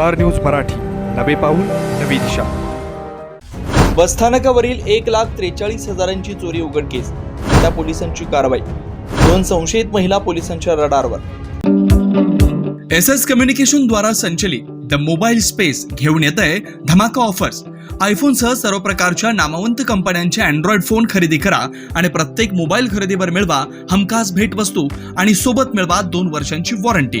Star news Marathi. नवे पाऊल नवी दिशा. बसस्थानकावरील एक लाख त्रेचाळीस हजारांची चोरी उघडकीस त्या पोलिसांची कारवाई. दोन संशयित महिला पोलिसांच्या रडारवर. एस एस कम्युनिकेशन द्वारा संचलित द मोबाईल स्पेस घेऊन येत आहे धमाका ऑफर्स. आयफोनसह सर्व प्रकारच्या नामवंत कंपन्यांचे अँड्रॉइड फोन खरेदी करा आणि प्रत्येक मोबाईल खरेदीवर मिळवा हमखास भेटवस्तू आणि सोबत मिळवा दोन वर्षांची वॉरंटी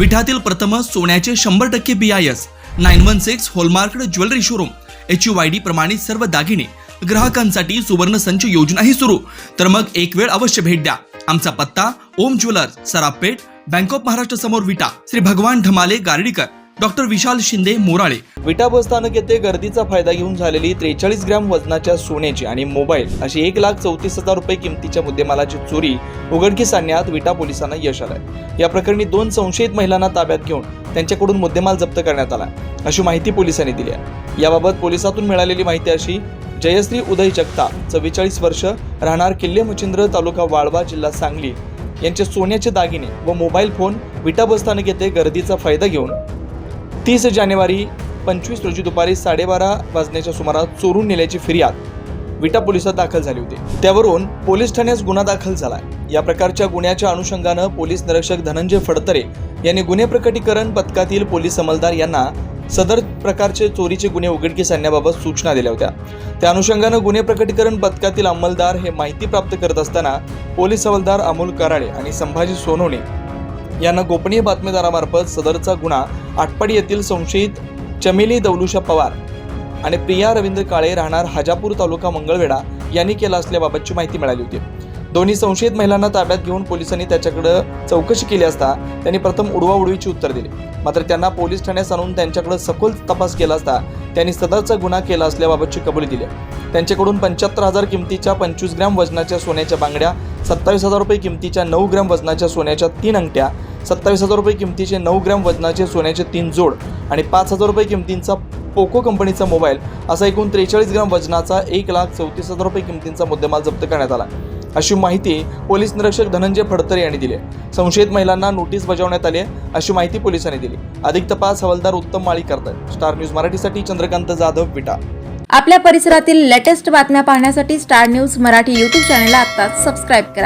विठातील प्रथम सोन्याचे शंभर टक्के B I S nine one six hallmark jewellery showroom H U I D प्रमाणित सर्व दागिने ग्राहकांसाठी सुवर्ण संच योजनाही सुरू. तर मग एक वेळ अवश्य भेट द्या. आमचा पत्ता Om jewellers Sarapeth bank of Maharashtra समोर विटा श्री भगवान ढमाले गार्डीकर. डॉक्टर विशाल शिंदे मोराळे. विटा बस स्थानक येथे गर्दीचा फायदा घेऊन झालेली त्रेचाळीस ग्रॅम वजनाच्या सोन्याची आणि मोबाईल अशी एक लाख चौतीस हजार रुपये किमतीच्या मुद्देमालाची चोरी उघडकीस आणण्यात विटा पोलिसांना यश आलंय. या प्रकरणी दोन संशयित महिलांना ताब्यात घेऊन त्यांच्याकडून मुद्देमाल जप्त करण्यात आला अशी माहिती पोलिसांनी दिली आहे. याबाबत पोलिसातून मिळालेली माहिती अशी जयश्री उदय जगताप चव्वेचाळीस वर्ष राहणार किल्ले मच्छिंद्र तालुका वाळवा जिल्हा सांगली यांचे सोन्याचे दागिने व मोबाईल फोन विटा बसस्थानक येथे गर्दीचा फायदा घेऊन तीस जानेवारी पंचवीस रोजी दुपारी साडेबारा वाजण्याच्या सुमारास चोरून नेल्याची फिर्याद विटा पोलिसात दाखल झाली होती. त्यावरून पोलीस ठाण्यास गुन्हा दाखल झाला या प्रकारच्या गुन्ह्याच्या अनुषंगानं पोलीस निरीक्षक धनंजय फडतरे यांनी गुन्हे प्रकटीकरण पथकातील पोलीस अंमलदार यांना सदर प्रकारचे चोरीचे गुन्हे उघडकीस आणण्याबाबत सूचना दिल्या होत्या. त्या अनुषंगानं गुन्हे प्रकटीकरण पथकातील अंमलदार हे माहिती प्राप्त करत असताना पोलीस हवालदार अमोल कराळे आणि संभाजी सोनवणे यांना गोपनीय बातमीदारामार्फत सदरचा गुन्हा आटपाडी येथील संशयित चमेली दौलुषा पवार आणि प्रिया रवींद्र काळे राहणार हाजापूर तालुका मंगळवेढा यांनी केला असल्याबाबतची माहिती मिळाली होती. दोन्ही संशयित महिलांना ताब्यात घेऊन पोलिसांनी त्याच्याकडे चौकशी केली असता त्यांनी प्रथम उडवाउडवीची उत्तर दिली. मात्र त्यांना पोलीस ठाण्यास आणून त्यांच्याकडे सखोल तपास केला असता त्यांनी सदरचा गुन्हा केला असल्याबाबतची कबुली दिली. त्यांच्याकडून पंच्याहत्तर हजार किमतीच्या पंचवीस ग्रॅम वजनाच्या सोन्याच्या बांगड्या सत्तावीस हजार रुपये किमतीच्या नऊ ग्रॅम वजनाच्या सोन्याच्या तीन अंगठ्या सत्तावीस हजार रुपये किमतीचे नऊ ग्रॅम वजनाचे सोन्याचे तीन जोड आणि पाच हजार रुपये किमतींचा पोको कंपनीचा मोबाईल असा एकूण त्रेचाळीस ग्राम वजनाचा एक लाख चौतीस हजार रुपये किमतींचा मुद्देमाल जप्त करण्यात आला. अशी माहिती पोलीस निरीक्षक धनंजय फडतरे यांनी दिली संशयित महिलांना नोटीस बजावण्यात आली आहे अशी माहिती पोलिसांनी दिली. अधिक तपास हवालदार उत्तम माळी करतात. स्टार न्यूज मराठीसाठी चंद्रकांत जाधव विटा. आपल्या परिसरातील लेटेस्ट बातम्या पाहण्यासाठी स्टार न्यूज मराठी यूट्यूब चॅनलला आत्ताच सबस्क्राईब करा.